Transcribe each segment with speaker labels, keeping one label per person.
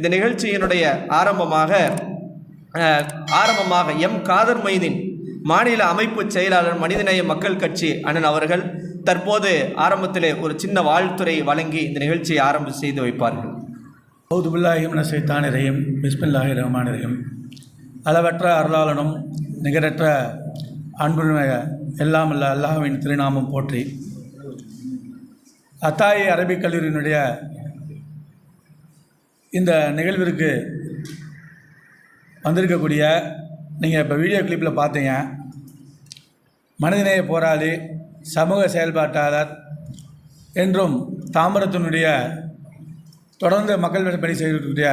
Speaker 1: இந்த நிகழ்ச்சியினுடைய ஆரம்பமாக ஆரம்பமாக எம். காதர் மைதீன் மாநில அமைப்பு செயலாளர் மனிதநேய மக்கள் கட்சி அண்ணன் அவர்கள் தற்போது ஆரம்பத்திலே ஒரு சின்ன வாழ்த்துறை வழங்கி இந்த நிகழ்ச்சியை ஆரம்பம் செய்து வைப்பார்கள்.
Speaker 2: பௌதுபுல்லாஹிம் சைத்தான ரஹீம் பிஸ்மில்லாஹி ரஹ்மான் ரஹீம் அளவற்ற அருளாளனும் நிகரற்ற அன்புமிக எல்லாம் அல்ல அல்லாஹ்வின் திருநாமம் போற்றி அத்தாயி அரபிக் கல்லூரியினுடைய இந்த நிகழ்விற்கு வந்திருக்கக்கூடிய நீங்கள் இப்போ வீடியோ கிளிப்பில் பார்த்தீங்க மனிதநேய போராளி சமூக செயல்பாட்டாளர் என்றும் தாம்பரத்தினுடைய தொடர்ந்து மக்கள் பணி செய்யக்கூடிய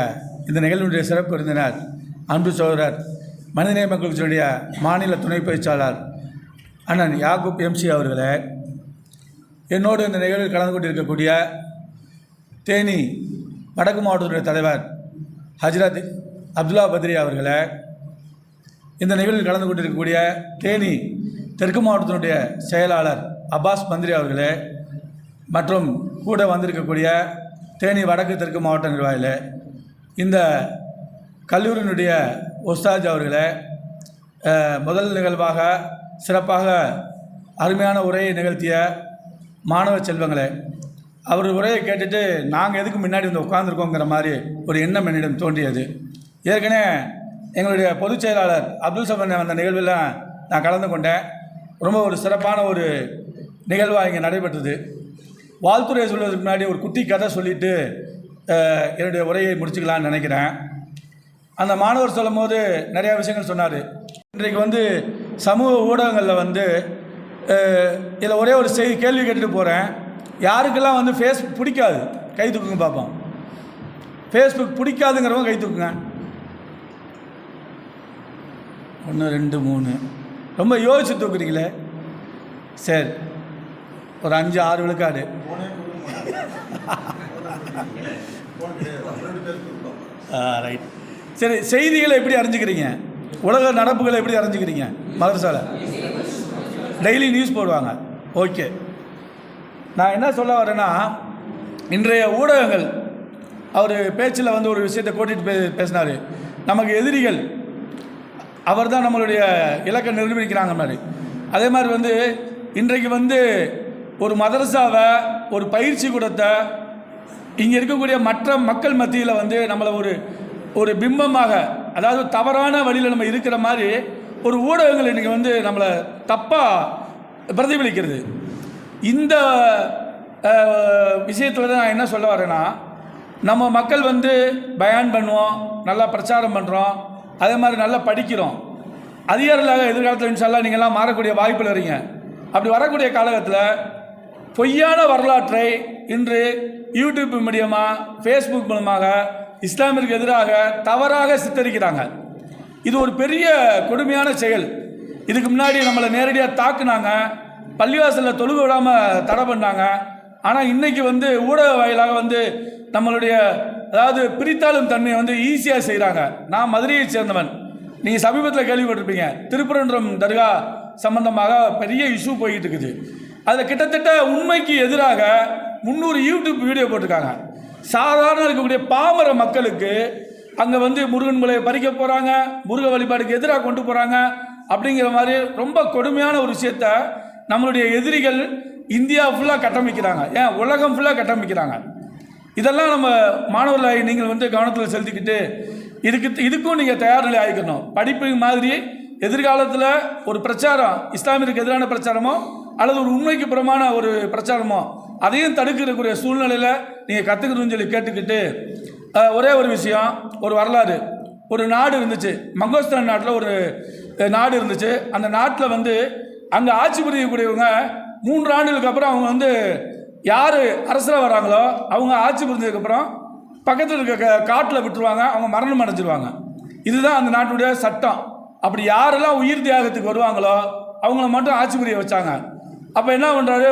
Speaker 2: இந்த நிகழ்வினுடைய சிறப்பு விருந்தினர் அன்பு சோதரர் மனிதநேய மக்கள் கட்சியினுடைய மாநில துணை பயிற்சியாளர் அண்ணன் யாகூப் எம்சி அவர்களே. என்னோடு இந்த நிகழ்வில் கலந்து கொண்டிருக்கக்கூடிய தேனி வடக்கு மாவட்டத்துடைய தலைவர் ஹஜ்ரத் அப்துல்லா பத்ரி அவர்களே இந்த நிகழ்வில் கலந்து கொண்டிருக்கக்கூடிய தேனி தெற்கு மாவட்டத்தினுடைய செயலாளர் அப்பாஸ் மந்திரி அவர்களே மற்றும் கூட வந்திருக்கக்கூடிய தேனி வடக்கு தெற்கு மாவட்ட நிர்வாகிகளே இந்த கல்லூரியினுடைய உஸ்தாஜ் அவர்களே முதல் நிகழ்வாக சிறப்பாக அருமையான உரையை நிகழ்த்திய மாணவ செல்வங்களே அவர் உரையை கேட்டுட்டு நாங்கள் எதுக்கு முன்னாடி வந்து உட்காந்துருக்கோங்கிற மாதிரி ஒரு எண்ணம் என்னிடம் தோன்றியது. ஏற்கனவே எங்களுடைய பொதுச் செயலாளர் அப்துல் சமன் அந்த நிகழ்வில் நான் கலந்து கொண்டேன். ரொம்ப ஒரு சிறப்பான ஒரு நிகழ்வாக இங்கே நடைபெற்றது. வாழ்த்துறை சொல்வதற்கு முன்னாடி ஒரு குட்டி கதை சொல்லிட்டு என்னுடைய உரையை முடிச்சுக்கலான்னு நினைக்கிறேன். அந்த மாணவர் சொல்லும் போது நிறையா விஷயங்கள் சொன்னார். இன்றைக்கு வந்து சமூக ஊடகங்களில் வந்து இதில் ஒரே ஒரு செய்தி கேள்வி கேட்டுட்டு போகிறேன் யாருக்கெல்லாம் வந்து ஃபேஸ்புக் பிடிக்காது கை தூக்குங்க பார்ப்போம் ஃபேஸ்புக் பிடிக்காதுங்கிறவங்க கை தூக்குங்க. ஒன்று ரெண்டு மூணு. ரொம்ப யோசிச்சு தூக்குறீங்களே? சரி. ஒரு அஞ்சு ஆறு விழுக்காடு. ரைட் சரி செய்திகளை எப்படி அறிஞ்சுக்கிறீங்க? உலக நடப்புகளை எப்படி அறிஞ்சுக்கிறீங்க? மதரசால. டெய்லி நியூஸ் போடுவாங்க. ஓகே நான் என்ன சொல்ல வரேன்னா இன்றைய ஊடகங்கள் அவர் பேச்சில் வந்து ஒரு விஷயத்தை கூட்டிகிட்டு பே பேசினார். நமக்கு எதிரிகள் அவர் தான் நம்மளுடைய இலக்கை நிரூபிக்கிறாங்க மாதிரி. அதே மாதிரி வந்து இன்றைக்கு வந்து ஒரு மதரசாவை ஒரு பயிற்சி கூடத்தை இங்கே இருக்கக்கூடிய மற்ற மக்கள் மத்தியில் வந்து நம்மளை ஒரு ஒரு பிம்பமாக அதாவது தவறான வழியில் நம்ம இருக்கிற மாதிரி ஒரு ஊடகங்கள் இன்றைக்கி வந்து நம்மளை தப்பாக பிரதிபலிக்கிறது. இந்த விஷயத்தில் தான் நான் என்ன சொல்ல வரேன்னா நம்ம மக்கள் வந்து பயான் பண்ணுவோம் நல்லா பிரச்சாரம் பண்ணுறோம் அதே மாதிரி நல்லா படிக்கிறோம். அதிகாரிகளாக எதிர்காலத்தில் இன்ஷால்லாம் நீங்கள்லாம் மாறக்கூடிய வாய்ப்பில் வரீங்க அப்படி வரக்கூடிய காலகட்டத்தில் பொய்யான வரலாற்றை இன்று யூடியூப் மீடியமாக ஃபேஸ்புக் மூலமாக இஸ்லாமிற்கு எதிராக தவறாக சித்தரிக்கிறாங்க. இது ஒரு பெரிய கொடுமையான செயல். இதுக்கு முன்னாடி நம்மளை நேரடியாக தாக்குனாங்க. பள்ளிவாசலில் தொழுக விடாமல் தடை பண்ணாங்க. ஆனால் இன்னைக்கு வந்து ஊடக வாயிலாக வந்து நம்மளுடைய அதாவது பிரித்தாளும் தன்மையை வந்து ஈஸியாக செய்கிறாங்க நான் மதுரையை சேர்ந்தவன். நீங்கள் சமீபத்தில் கேள்விப்பட்டிருப்பீங்க. திருப்பரன்றம் தர்கா சம்பந்தமாக பெரிய இஷ்யூ போய்கிட்டு இருக்குது. அதில் கிட்டத்தட்ட உண்மைக்கு எதிராக முந்நூறு யூடியூப் வீடியோ போட்டிருக்காங்க. சாதாரண இருக்கக்கூடிய பாமர மக்களுக்கு அங்கே வந்து முருகன் மலையை பறிக்க போகிறாங்க முருக வழிபாடுக்கு எதிராக கொண்டு போகிறாங்க அப்படிங்கிற மாதிரி ரொம்ப கொடுமையான ஒரு விஷயத்த நம்மளுடைய எதிரிகள் இந்தியா ஃபுல்லாக கட்டமைக்கிறாங்க. ஏன்? உலகம் ஃபுல்லாக கட்டமைக்கிறாங்க. இதெல்லாம் நம்ம மாணவர்களை நீங்கள் வந்து கவனத்தில் செலுத்திக்கிட்டு இதுக்கு இதுக்கும் நீங்கள் தயார்நிலை ஆகிக்கணும். படிப்பு மாதிரி எதிர்காலத்தில் ஒரு பிரச்சாரம் இஸ்லாமியருக்கு எதிரான பிரச்சாரமோ அல்லது ஒரு உண்மைக்கு புறமான ஒரு பிரச்சாரமோ அதையும் தடுக்கிறக்கூடிய சூழ்நிலையில் நீங்கள் கற்றுக்கணும்னு சொல்லி கேட்டுக்கிட்டு ஒரே ஒரு விஷயம் ஒரு வரலாறு. ஒரு நாடு இருந்துச்சு. மங்கோஸ்தான் நாட்டில் ஒரு நாடு இருந்துச்சு. அந்த நாட்டில் வந்து அங்கே ஆட்சி புரியக்கூடியவங்க மூன்று ஆண்டுகளுக்கு அப்புறம் அவங்க வந்து யார் அரசராக வராங்களோ அவங்க ஆட்சி புரிஞ்சதுக்கப்புறம் பக்கத்தில் இருக்க க- காட்டில் விட்டுருவாங்க அவங்க மரணம் அடைஞ்சிருவாங்க. இதுதான் அந்த நாட்டுடைய சட்டம். அப்படி யாரெல்லாம் உயிர் தியாகத்துக்கு வருவாங்களோ அவங்கள மட்டும் ஆட்சி புரிய வச்சாங்க. அப்போ என்ன பண்ணுறாரு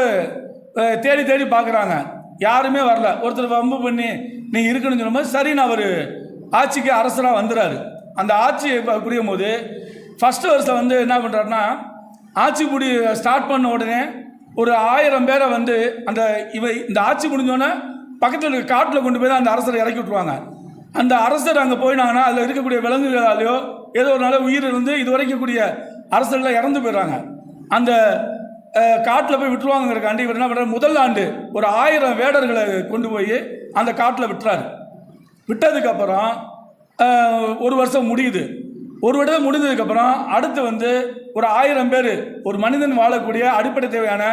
Speaker 2: தேடி தேடி பார்க்குறாங்க யாருமே வரல. ஒருத்தர் வம்பு பண்ணி நீ இருக்கணும்னு சொல்லும்போது சரின்னு அவர் ஆட்சிக்கு அரசராக வந்துடுறாரு அந்த ஆட்சி புரியும் போது ஃபஸ்ட்டு வருஷம் வந்து என்ன பண்ணுறாருன்னா ஆட்சி முடி ஸ்டார்ட் பண்ண உடனே ஒரு ஆயிரம் பேரை வந்து அந்த இவை இந்த ஆட்சி முடிஞ்சோடனே பக்கத்தில் இருக்க காட்டில் கொண்டு போய் தான் அந்த அரசரை இறக்கி விட்ருவாங்க அந்த அரசர் அங்கே போயினாங்கன்னா அதில் இருக்கக்கூடிய விலங்குகளாலேயோ ஏதோ ஒரு நாள் உயிர் இருந்து இது வரைக்கும் கூடிய அரசர்கள் இறந்து போயிடுறாங்க. அந்த காட்டில் போய் விட்டுருவாங்கிறக்காண்டி இவர் என்ன பண்ணுறாரு முதல் ஆண்டு ஒரு ஆயிரம் வேடர்களை கொண்டு போய் அந்த காட்டில் விட்டுறாரு. விட்டதுக்கப்புறம் ஒரு வருஷம் முடியுது. ஒரு வருடம் முடிஞ்சதுக்கப்புறம் அடுத்து வந்து ஒரு ஆயிரம் பேர் ஒரு மனிதன் வாழக்கூடிய அடிப்படை தேவையான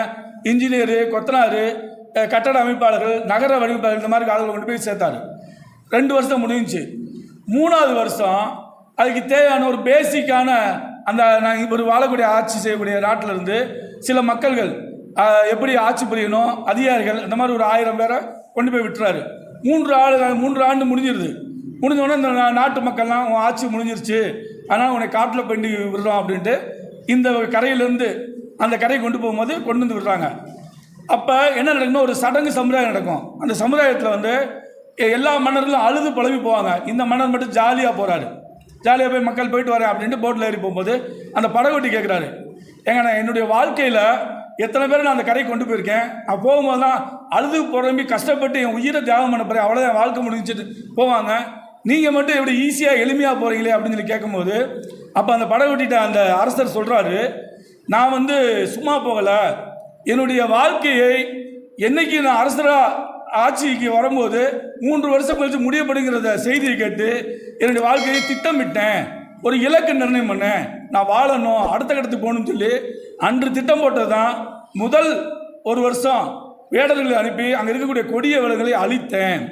Speaker 2: இன்ஜினியரு கொத்தனாரு கட்டட அமைப்பாளர்கள் நகர வடிவமைப்பாளர்கள் இந்த மாதிரி ஆளுகளை கொண்டு போய் சேர்த்தாரு. ரெண்டு வருஷம் முடிஞ்சிச்சு. மூணாவது வருஷம் அதுக்கு தேவையான ஒரு பேசிக்கான அந்த நாங்கள் ஒரு வாழக்கூடிய ஆட்சி செய்யக்கூடிய நாட்டிலிருந்து சில மக்கள்கள் எப்படி ஆட்சி புரியணும் அதிகாரிகள் இந்த மாதிரி ஒரு ஆயிரம் பேரை கொண்டு போய் விட்டுறாரு. மூன்று ஆள் மூன்று ஆண்டு முடிஞ்சிருது. முடிஞ்சோடனே இந்த நாட்டு மக்கள்லாம் உன் ஆட்சி முடிஞ்சிருச்சு. அதனால் உன்னை காட்டில் பண்ணி விடுறோம் அப்படின்ட்டு இந்த கரையிலேருந்து அந்த கரையை கொண்டு போகும்போது கொண்டு வந்து விடுறாங்க. அப்போ என்ன நடக்குன்னா ஒரு சடங்கு சமுதாயம் நடக்கும். அந்த சமுதாயத்தில் வந்து எ- எல்லா மன்னர்களும் அழுது புலம்பி போவாங்க. இந்த மன்னர் மட்டும் ஜாலியாக போகிறாரு ஜாலியாக போய் மக்கள் போயிட்டு வரேன் அப்படின்ட்டு போட்டில் ஏறி போகும்போது அந்த படகோட்டி கேட்குறாரு ஏங்க நான் என்னுடைய வாழ்க்கையில் எத்தனை பேர் நான் அந்த கரையை கொண்டு போயிருக்கேன்? நான் போகும்போது தான் அழுது புலம்பி கஷ்டப்பட்டு என் உயிரை தியாகம் பண்ண போகிறேன் அவ்வளோதான் என் வாழ்க்கை முடிஞ்சிட்டு போவாங்க. நீங்கள் மட்டும் எப்படி ஈஸியாக எளிமையாக போகிறீங்களே அப்படின்னு சொல்லி கேட்கும்போது அப்போ அந்த படகோட்டிட்ட அந்த அரசர் சொல்கிறாரு நான் வந்து சும்மா போகலை. என்னுடைய வாழ்க்கையை என்னைக்கு நான் அரசராக ஆட்சிக்கு வரும்போது மூன்று வருஷம் கழித்து முடியப்படுங்கிறத செய்தியை கேட்டு என்னுடைய வாழ்க்கையை திட்டமிட்டேன். ஒரு இலக்கு நிர்ணயம் பண்ணேன். நான் வாழணும் அடுத்த கட்டத்துக்கு போகணும்னு சொல்லி அன்று திட்டம் போட்டது தான் முதல் ஒரு வருஷம் வேடர்களை அனுப்பி அங்கே இருக்கக்கூடிய கொடிய வேடர்களை அழித்தேன்.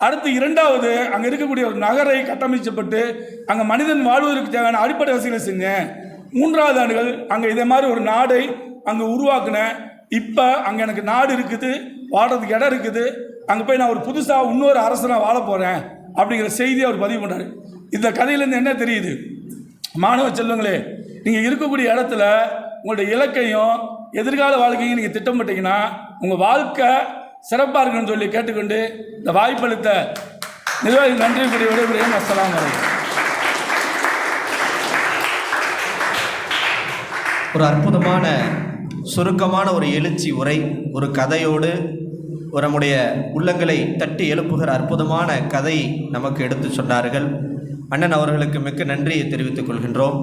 Speaker 2: அடுத்து இரண்டாவது அங்கே இருக்கக்கூடிய ஒரு நகரை கட்டமைச்சப்பட்டு அங்கே மனிதன் வாழ்வதற்கு தேவையான அடிப்படை வசதிகளை செஞ்சேன் மூன்றாவது ஆண்டுகள் அங்கே இதே மாதிரி ஒரு நாடை அங்கே உருவாக்குனேன் இப்போ அங்கே எனக்கு நாடு இருக்குது வாடுறதுக்கு இடம் இருக்குது. அங்கே போய் நான் ஒரு புதுசாக இன்னொரு அரசனாக வாழ போகிறேன் அப்படிங்கிற செய்தியை அவர் பதிவு பண்ணார் இந்த கதையிலேருந்து என்ன தெரியுது? மாணவ செல்வங்களே நீங்கள் இருக்கக்கூடிய இடத்துல உங்களுடைய இலக்கையும் எதிர்கால வாழ்க்கையும் நீங்கள் திட்டமிட்டீங்கன்னா உங்கள் வாழ்க்கை சிறப்பாக இருக்குன்னு சொல்லி கேட்டுக்கொண்டு இந்த வாய்ப்பளித்த நிர்வாகி நன்றி கூடிய விடைபெறுகிறேன். அஸ்லாம்
Speaker 1: ஒரு அற்புதமான சுருக்கமான ஒரு எழுச்சி உரை ஒரு கதையோடு ஒரு நம்முடைய உள்ளங்களை தட்டி எழுப்புகிற அற்புதமான கதை நமக்கு எடுத்து சொன்னார்கள். அண்ணன் அவர்களுக்கு மிக்க நன்றியை தெரிவித்துக் கொள்கின்றோம்.